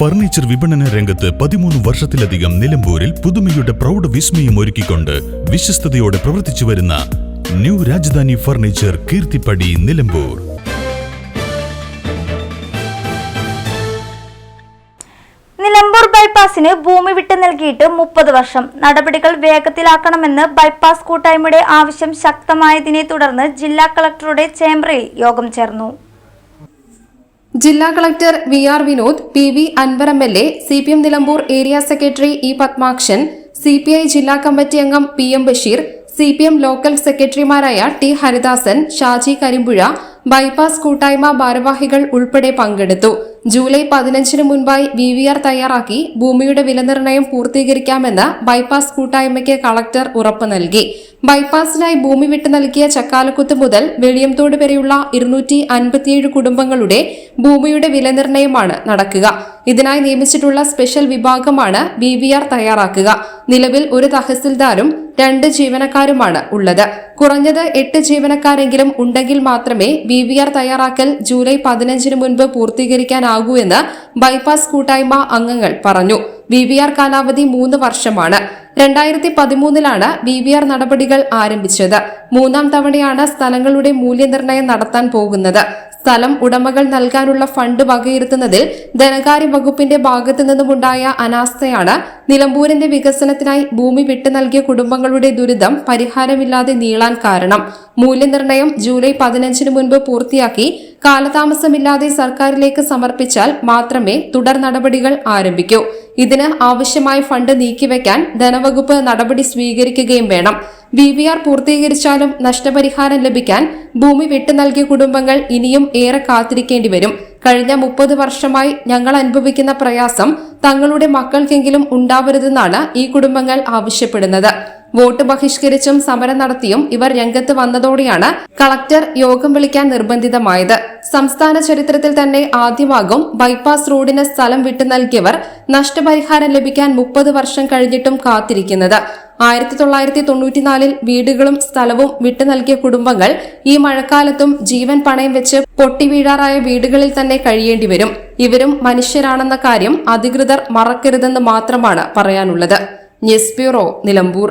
Furniture വിപണന രംഗത്ത് പതിമൂന്ന് വർഷത്തിലധികം നിലമ്പൂരിൽ പുതുമയുടെ പ്രൗഢ വിസ്മയം ഒരുക്കിക്കൊണ്ട് വിശ്വസ്തയോടെ പ്രവർത്തിച്ചു വരുന്ന ന്യൂ രാജധാനി ഫർണിച്ചർ കീർത്തിപ്പടി നിലമ്പൂർ. നിലമ്പൂർ ബൈപ്പാസിന് ഭൂമി വിട്ടു നൽകിയിട്ട് മുപ്പത് വർഷം. നടപടികൾ വേഗത്തിലാക്കണമെന്ന് ബൈപ്പാസ് കൂട്ടായ്മയുടെ ആവശ്യം ശക്തമായതിനെ തുടർന്ന് ജില്ലാ കളക്ടറുടെ ചേംബറിൽ യോഗം ചേർന്നു. ജില്ലാ collector V R Vinod P V Anvar M L A C P M Nilambur area secretary E Padmakshan C P I ജില്ലാ കമ്മിറ്റി അംഗം P M Basheer C P M local സെക്രട്ടറിമാരായ ടി ഹരിദാസൻ ഷാജി കരിമ്പുഴ ബൈപ്പാസ് കൂട്ടായ്മ ഭാരവാഹികൾ ഉൾപ്പെടെ പങ്കെടുത്തു. July പതിനഞ്ചിന് മുൻപായി V V R തയ്യാറാക്കി ഭൂമിയുടെ വിലനിർണയം പൂർത്തീകരിക്കാമെന്ന് ബൈപ്പാസ് കൂട്ടായ്മയ്ക്ക് കളക്ടർ ഉറപ്പു നൽകി. ബൈപ്പാസിനായി ഭൂമി വിട്ടു നൽകിയ ചക്കാലക്കുത്ത് മുതൽ വെളിയംതോട് വരെയുള്ള ഇരുന്നൂറ്റി അൻപത്തിയേഴ് കുടുംബങ്ങളുടെ ഭൂമിയുടെ വിലനിർണയമാണ് നടക്കുക. ഇതിനായി നിയമിച്ചിട്ടുള്ള സ്പെഷ്യൽ വിഭാഗമാണ് വി വി ആർ തയ്യാറാക്കുക. നിലവിൽ ഒരു തഹസിൽദാരും രണ്ട് ജീവനക്കാരുമാണ് ഉള്ളത്. കുറഞ്ഞത് എട്ട് ജീവനക്കാരെങ്കിലും ഉണ്ടെങ്കിൽ മാത്രമേ വി വി ആർ തയ്യാറാക്കൽ ജൂലൈ പതിനഞ്ചിന് മുൻപ് പൂർത്തീകരിക്കാനാകൂ എന്ന് ബൈപ്പാസ് കൂട്ടായ്മ അംഗങ്ങൾ പറഞ്ഞു. വി വി ആർ കാലാവധി മൂന്ന് വർഷമാണ്. രണ്ടായിരത്തി പതിമൂന്നിലാണ് വി വി ആർ നടപടികൾ ആരംഭിച്ചത്. മൂന്നാം തവണയാണ് സ്ഥലങ്ങളുടെ മൂല്യനിർണയം നടത്താൻ പോകുന്നത്. സ്ഥലം ഉടമകൾ നൽകാനുള്ള ഫണ്ട് വകയിരുത്തുന്നതിൽ ധനകാര്യ വകുപ്പിന്റെ ഭാഗത്തു നിന്നുമുണ്ടായ അനാസ്ഥയാണ് നിലമ്പൂരിന്റെ വികസനത്തിനായി ഭൂമി വിട്ടു നൽകിയ കുടുംബങ്ങളുടെ ദുരിതം പരിഹാരമില്ലാതെ നീളാൻ കാരണം. മൂല്യനിർണയം ജൂലൈ പതിനഞ്ചിന് മുൻപ് പൂർത്തിയാക്കി കാലതാമസമില്ലാതെ സർക്കാരിലേക്ക് സമർപ്പിച്ചാൽ മാത്രമേ തുടർ നടപടികൾ ആരംഭിക്കൂ. ഇതിന് ആവശ്യമായ ഫണ്ട് നീക്കിവെക്കാൻ ധനവകുപ്പ് നടപടി സ്വീകരിക്കുകയും വേണം. വി വി ആർ പൂർത്തീകരിച്ചാലും നഷ്ടപരിഹാരം ലഭിക്കാൻ ഭൂമി വിട്ടു നൽകിയ കുടുംബങ്ങൾ ഇനിയും ഏറെ കാത്തിരിക്കേണ്ടി വരും. കഴിഞ്ഞ മുപ്പത് വർഷമായി ഞങ്ങൾ അനുഭവിക്കുന്ന പ്രയാസം തങ്ങളുടെ മക്കൾക്കെങ്കിലും ഉണ്ടാവരുതെന്നാണ് ഈ കുടുംബങ്ങൾ ആവശ്യപ്പെടുന്നത്. വോട്ട് ബഹിഷ്കരിച്ചും സമരം നടത്തിയും ഇവർ രംഗത്ത് വന്നതോടെയാണ് കളക്ടർ യോഗം വിളിക്കാൻ നിർബന്ധിതമായത്. സംസ്ഥാന ചരിത്രത്തിൽ തന്നെ ആദ്യമാകും ബൈപ്പാസ് റോഡിന് സ്ഥലം വിട്ടു നൽകിയവർ നഷ്ടപരിഹാരം ലഭിക്കാൻ മുപ്പത് വർഷം കഴിഞ്ഞിട്ടും കാത്തിരിക്കുന്നത്. ആയിരത്തി തൊള്ളായിരത്തി തൊണ്ണൂറ്റിനാലിൽ വീടുകളും സ്ഥലവും വിട്ടു നൽകിയ കുടുംബങ്ങൾ ഈ മഴക്കാലത്തും ജീവൻ പണയം വെച്ച് പൊട്ടിവീഴാറായ വീടുകളിൽ തന്നെ കഴിയേണ്ടി വരും. ഇവരും മനുഷ്യരാണെന്ന കാര്യം അധികൃതർ മറക്കരുതെന്ന് മാത്രമാണ് പറയാനുള്ളത്. News bureau Nilambur.